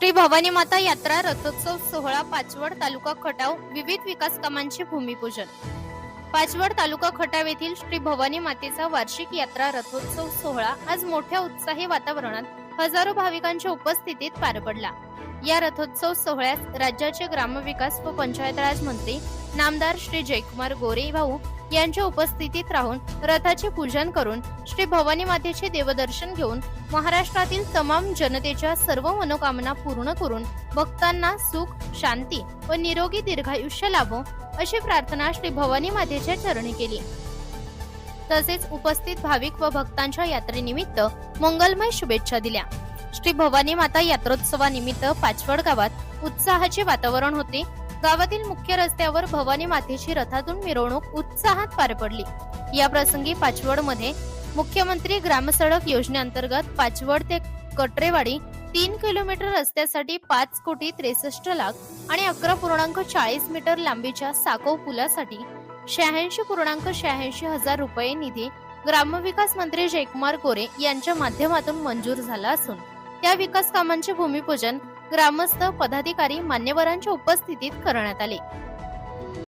श्री भवानी माता यात्रा रथोत्सव सोहळा पाचवड तालुका खटाव विविध विकास कामांचे भूमिपूजन. पाचवड तालुका खटाव येथील श्री भवानी मातेचा वार्षिक यात्रा रथोत्सव सोहळा आज मोठ्या उत्साही वातावरणात हजारो भाविकांच्या उपस्थितीत पार पडला. या रथोत्सव सोहळ्यात राज्याचे ग्रामविकास व पंचायत राज मंत्री नामदार श्री जयकुमार गोरे भाऊ यांच्या उपस्थितीत राहून रथाचे पूजन करून श्री भवानी मातेचे देवदर्शन घेऊन महाराष्ट्रातील तमाम जनतेच्या सर्व मनोकामना पूर्ण करून भक्तांना सुख शांती व निरोगी दीर्घायुष्य लाभो अशी प्रार्थना श्री भवानी मातेच्या चरणी केली. तसेच उपस्थित भाविक व भक्तांच्या यात्रेनिमित्त मंगलमय शुभेच्छा दिल्या. श्री भवानी माता यात्रोत्सवानिमित्त पाचवड गावात उत्साहाचे वातावरण होते. गावातील मुख्य रस्त्यावर भवानी मातेची रथातून मिरवणूक उत्साहात पार पडली. या प्रसंगी पाचवडमध्ये मुख्यमंत्री ग्रामसडक योजनेअंतर्गत पाचवड ते कटरेवाडी तीन किलोमीटर रस्त्यासाठी पाच कोटी त्रेसष्ट लाख आणि अकरा पूर्णांक चाळीस मीटर लांबीच्या साकव पुलासाठी शहाऐंशी पूर्णांक शहाऐंशी हजार रुपये निधी ग्रामविकास मंत्री जयकुमार गोरे यांच्या माध्यमातून मंजूर झाला असून या विकास कामांचे भूमिपूजन ग्रामस्थ पदाधिकारी मान्यवरांच्या उपस्थितीत करण्यात आले.